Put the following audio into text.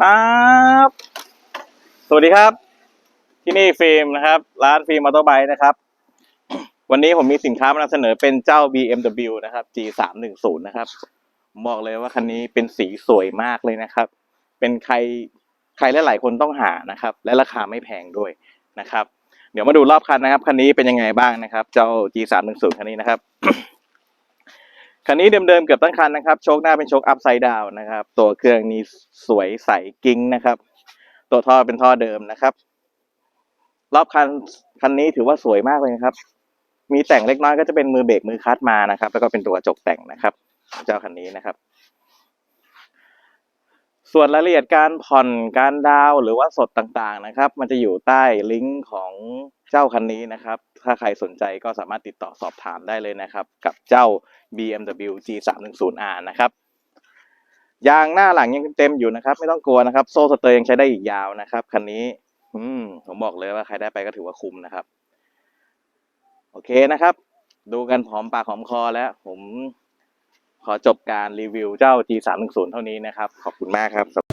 ป๊าบสวัสดีครับ ที่นี่ฟิล์มนะครับ ร้านฟิล์มมอเตอร์ไบค์นะครับ วันนี้ผมมีสินค้ามานำเสนอเป็นเจ้า BMW นะครับ G 3 1 0 นะครับบอกเลยว่าคันนี้เป็นสีสวยมากเลยนะครับ เป็นใครใครหลายๆคนต้องหานะครับ และราคาไม่แพงด้วยนะครับ เดี๋ยวมาดูรอบคันนะครับคันนี้เป็นยังไงบ้างนะครับ เจ้า G 3 1 0 คันนี้นะครับ คันนี้เดิมๆเกือบตั้งคันนะครับ โชคหน้าเป็นโชคอัพไซด์ดาวนะครับ ตัวเครื่องนี้สวยใสกิ้งนะครับ ตัวท่อเป็นท่อเดิมนะครับ รอบคันคันนี้ถือว่าสวยมากเลยนะครับ มีแต่งเล็กน้อยก็จะเป็นมือเบรกมือคลัตช์มานะครับ แล้วก็เป็นตัวกระจกแต่งนะครับ เจ้าคันนี้นะครับ ส่วนรายละเอียดการผ่อนการดาวน์หรือว่าสดต่างๆนะครับ มันจะอยู่ใต้ลิงก์ของเจ้าคันนี้นะครับ ถ้าใครสนใจก็สามารถติดต่อสอบถามได้เลยนะครับ กับเจ้า BMW G 3 1 0 R นะครับยางหน้าหลังยังเต็มอยู่นะครับ ไม่ต้องกลัวนะครับ โซ่สเตอร์ยังใช้ได้อีกยาวนะครับคันนี้ อืมผมบอกเลยว่าใครได้ไปก็ถือว่าคุ้มนะครับ โอเคนะครับ ดูกันหอมปากหอมคอแล้ว ผม ขอจบการรีวิวเจ้า G 3 1 0 เท่านี้นะครับ ขอบคุณมากครับ